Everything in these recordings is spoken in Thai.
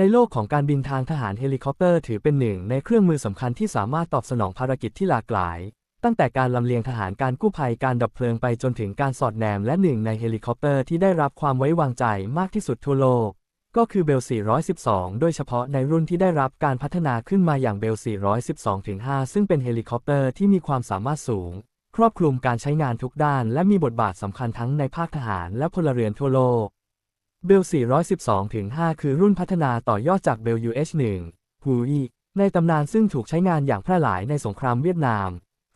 ในโลกของการบินทางทหารเฮลิคอปเตอร์ถือเป็นหนึ่งในเครื่องมือสำคัญที่สามารถตอบสนองภารกิจที่หลากหลาย ตั้งแต่การลำเลียงทหารการกู้ภัยการดับเพลิงไปจนถึงการสอดแนมและหนึ่งในเฮลิคอปเตอร์ที่ได้รับความไว้วางใจมากที่สุดทั่วโลก ก็คือเบล 412 โดยเฉพาะในรุ่นที่ได้รับการพัฒนาขึ้นมาอย่างเบล 412-5 ซึ่งเป็นเฮลิคอปเตอร์ที่มีความสามารถสูง ครอบคลุมการใช้งานทุกด้าน และมีบทบาทสำคัญทั้งในภาคทหารและพลเรือนทั่วโลก เบล 412-5คือรุ่นพัฒนาต่อยอดจากเบล UH-1 ฮูอีในตำนานซึ่งถูกใช้งานอย่างแพร่หลายในสงครามเวียดนาม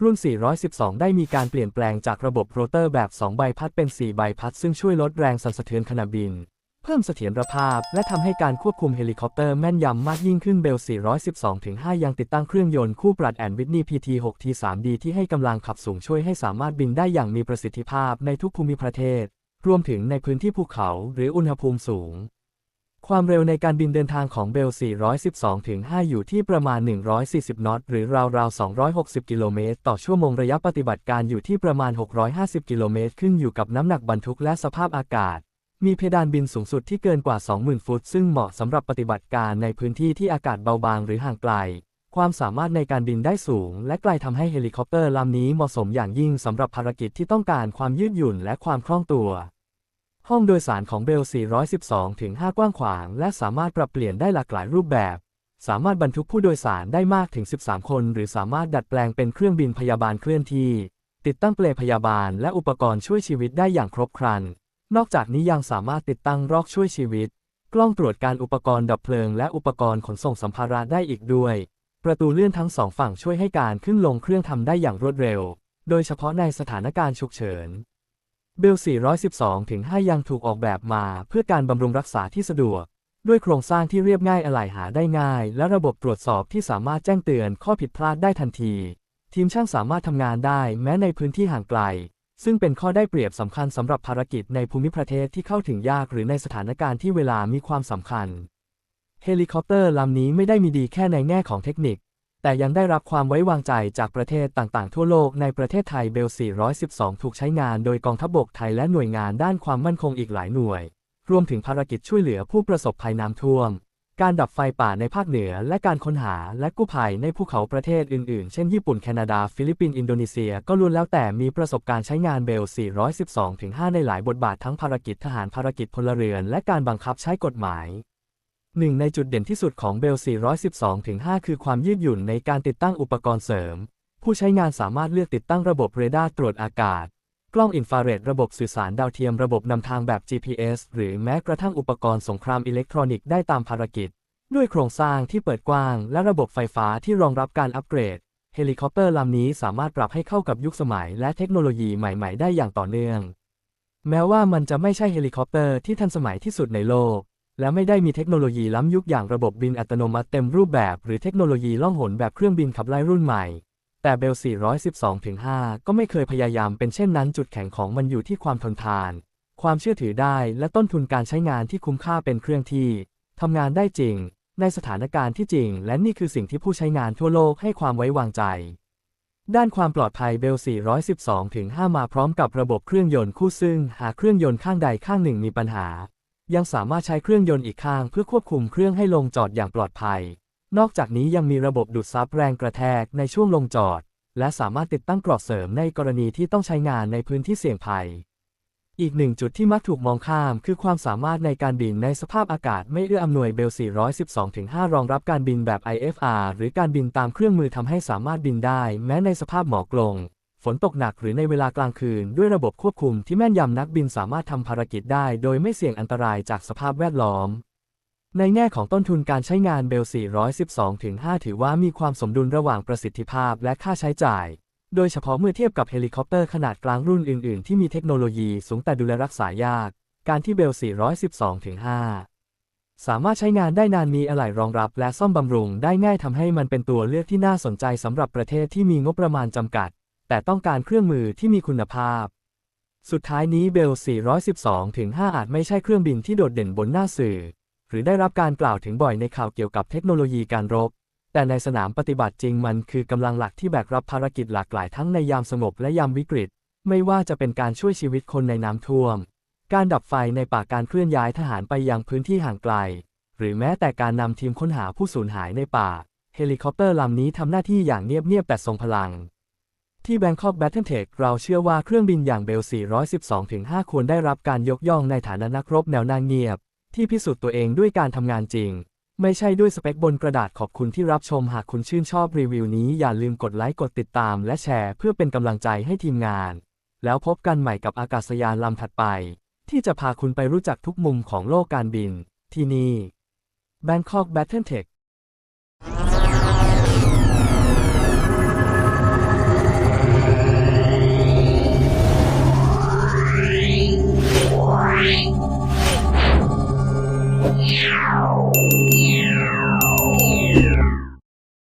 รุ่น 412 ได้มีการเปลี่ยนแปลงจากระบบโรเตอร์แบบ 2 ใบพัดเป็น 4 ใบพัด ซึ่งช่วยลดแรงสั่นสะเทือนขณะบิน เพิ่มเสถียรภาพ และทำให้การควบคุมเฮลิคอปเตอร์แม่นยำมากยิ่งขึ้นเบล 412-5ยังติดตั้งเครื่องยนต์คู่ปรัดแอนวิทนี PT6T3D ที่ให้กำลังขับสูงช่วยให้สามารถบินได้อย่างมีประสิทธิภาพในทุกภูมิประเทศ รวมถึงในพื้นที่ภูเขาหรืออุณหภูมิสูง ความเร็วในการบินเดินทางของเบล 412-5 อยู่ที่ประมาณ 140 นอตหรือราวๆ 260 กิโลเมตรต่อชั่วโมงระยะปฏิบัติการอยู่ที่ประมาณ 650 กิโลเมตรขึ้นอยู่กับน้ำหนักบรรทุกและสภาพอากาศ มีเพดานบินสูงสุดที่เกินกว่า 20,000 ฟุต ซึ่งเหมาะสำหรับปฏิบัติการในพื้นที่ที่อากาศเบาบางหรือห่างไกล ความสามารถในการบินได้สูง และไกลทำให้เฮลิคอปเตอร์ลำนี้เหมาะสมอย่างยิ่งสำหรับภารกิจที่ต้องการความยืดหยุ่นและความคล่องตัว ห้องโดยสารของเบล 412-5 กว้างขวาง และสามารถปรับเปลี่ยนได้หลากหลายรูปแบบ สามารถบรรทุกผู้โดยสารได้มากถึง 13 คน หรือสามารถดัดแปลงเป็นเครื่องบินพยาบาลเคลื่อนที่ ติดตั้งเปลพยาบาล และอุปกรณ์ช่วยชีวิตได้อย่างครบครัน นอกจากนี้ยังสามารถติดตั้งรอกช่วยชีวิต กล้องตรวจการอุปกรณ์ดับเพลิง และอุปกรณ์ขนส่งสัมภาระได้อีกด้วย ประตูเลื่อนทั้งสองฝั่งช่วยให้การขึ้นลงเครื่องทำได้อย่างรวดเร็ว โดยเฉพาะในสถานการณ์ฉุกเฉิน เบล 412 ถึง 5 ยังถูกออกแบบมาเพื่อการบำรุงรักษาที่สะดวก ด้วยโครงสร้างที่เรียบง่ายอะไหล่หาได้ง่าย และระบบตรวจสอบที่สามารถแจ้งเตือนข้อผิดพลาดได้ทันที ทีมช่างสามารถทำงานได้แม้ในพื้นที่ห่างไกล ซึ่งเป็นข้อได้เปรียบสำคัญสำหรับภารกิจในภูมิประเทศที่เข้าถึงยากหรือในสถานการณ์ที่เวลามีความสำคัญ เฮลิคอปเตอร์ลำนี้ไม่ได้มีดีแค่ในแง่ของเทคนิค แต่ยังได้รับความไว้วางใจจากประเทศต่างๆ ทั่วโลกในประเทศไทยเบล 412 ถูกใช้งานโดยกองทัพบกไทยและหน่วยงานด้านความมั่นคงอีกหลายหน่วย รวมถึงภารกิจช่วยเหลือผู้ประสบภัยน้ำท่วม การดับไฟป่าในภาคเหนือ และการค้นหาและกู้ภัยในภูเขาประเทศอื่นๆ เช่นญี่ปุ่นแคนาดา ฟิลิปปินส์อินโดนีเซีย ก็ล้วนแล้วแต่มีประสบการณ์ใช้งานเบล 412-5 ในหลายบทบาททั้งภารกิจทหารภารกิจพลเรือน และการบังคับใช้กฎหมาย หนึ่งในจุดเด่นที่สุดของเบล 412-5 คือความยืดหยุ่นในการติดตั้งอุปกรณ์เสริม ผู้ใช้งานสามารถเลือกติดตั้งระบบเรดาร์ตรวจอากาศ กล้องอินฟราเรดระบบสื่อสารดาวเทียมระบบนำทางแบบ GPS หรือแม้กระทั่งอุปกรณ์สงครามอิเล็กทรอนิกส์ได้ตามภารกิจ ด้วยโครงสร้างที่เปิดกว้าง และระบบไฟฟ้าที่รองรับการอัปเกรด เฮลิคอปเตอร์ลำนี้สามารถปรับให้เข้ากับยุคสมัย และเทคโนโลยีใหม่ ๆ ได้อย่างต่อเนื่อง แม้ว่ามันจะไม่ใช่เฮลิคอปเตอร์ที่ทันสมัยที่สุดในโลก และไม่ได้มีเทคโนโลยีล้ำยุคอย่างระบบบินอัตโนมัติเต็มรูปแบบ หรือเทคโนโลยีล่องหนแบบเครื่องบินขับไล่รุ่นใหม่ แต่เบล 412-5 ก็ไม่เคยพยายามเป็นเช่นนั้นจุดแข็งของมันอยู่ที่ความทนทาน ความเชื่อถือได้และต้นทุนการใช้งานที่คุ้มค่าเป็นเครื่องที่ทำงานได้จริง ในสถานการณ์ที่จริง และนี่คือสิ่งที่ผู้ใช้งานทั่วโลกให้ความไว้วางใจ ด้านความปลอดภัยเบล 412-5 มาพร้อมกับระบบเครื่องยนต์คู่ซึ่งหากเครื่องยนต์ข้างใดข้างหนึ่งมีปัญหา ยังสามารถใช้เครื่องยนต์อีกข้างเพื่อควบคุมเครื่องให้ลงจอดอย่างปลอดภัย นอกจากนี้ยังมีระบบดูดซับแรงกระแทกในช่วงลงจอด และสามารถติดตั้งกรอบเสริมในกรณีที่ต้องใช้งานในพื้นที่เสี่ยงภัย อีกหนึ่งจุดที่มักถูกมองข้ามคือความสามารถในการบินในสภาพอากาศไม่เอื้ออำนวยเบล 412-5 รองรับการบินแบบ IFR หรือการบินตามเครื่องมือทำให้สามารถบินได้ แม้ในสภาพหมอกลง ฝนตกหนักหรือในเวลากลางคืน ด้วยระบบควบคุมที่แม่นยำนักบินสามารถทำภารกิจได้ โดยไม่เสี่ยงอันตรายจากสภาพแวดล้อม ในแง่ของต้นทุนการใช้งานเบล 412-5 ถือว่ามีความสมดุลระหว่างประสิทธิภาพและค่าใช้จ่าย โดยเฉพาะเมื่อเทียบกับเฮลิคอปเตอร์ขนาดกลางรุ่นอื่น ๆ ที่มีเทคโนโลยีสูงแต่ดูแลรักษายาก การที่เบล 412-5สามารถใช้งานได้นานมีอะไหล่รองรับและซ่อมบำรุงได้ง่ายทำให้มันเป็นตัวเลือกที่น่าสนใจสำหรับประเทศที่มีงบประมาณจำกัด แต่ต้องการเครื่องมือที่มีคุณภาพ สุดท้ายนี้เบล 412-5 อาจไม่ใช่เครื่องบินที่โดดเด่นบนหน้าสื่อ หรือได้รับการกล่าวถึงบ่อยในข่าวเกี่ยวกับเทคโนโลยีการรบ แต่ในสนามปฏิบัติจริงมันคือกำลังหลักที่แบกรับภารกิจหลากหลายทั้งในยามสงบและยามวิกฤต ไม่ว่าจะเป็นการช่วยชีวิตคนในน้ำท่วม การดับไฟในป่าการเคลื่อนย้ายทหารไปยังพื้นที่ห่างไกล หรือแม้แต่การนำทีมค้นหาผู้สูญหายในป่า เฮลิคอปเตอร์ลำนี้ทำหน้าที่อย่างเงียบๆแต่ทรงพลัง ที่ Bangkok Battletech เราเชื่อว่าเครื่องบินอย่างเบล 412-5 ควรได้รับการยกย่องในฐานะนักรบแนวหน้าเงียบ ที่พิสูจน์ตัวเองด้วยการทำงานจริง ไม่ใช่ด้วยสเปคบนกระดาษขอบคุณที่รับชมหากคุณชื่นชอบรีวิวนี้อย่าลืมกดไลค์กดติดตามและแชร์เพื่อเป็นกำลังใจให้ทีมงาน แล้วพบกันใหม่กับอากาศยานลำถัดไป ที่จะพาคุณไปรู้จักทุกมุมของโลกการบิน ที่นี่ Bangkok Battletech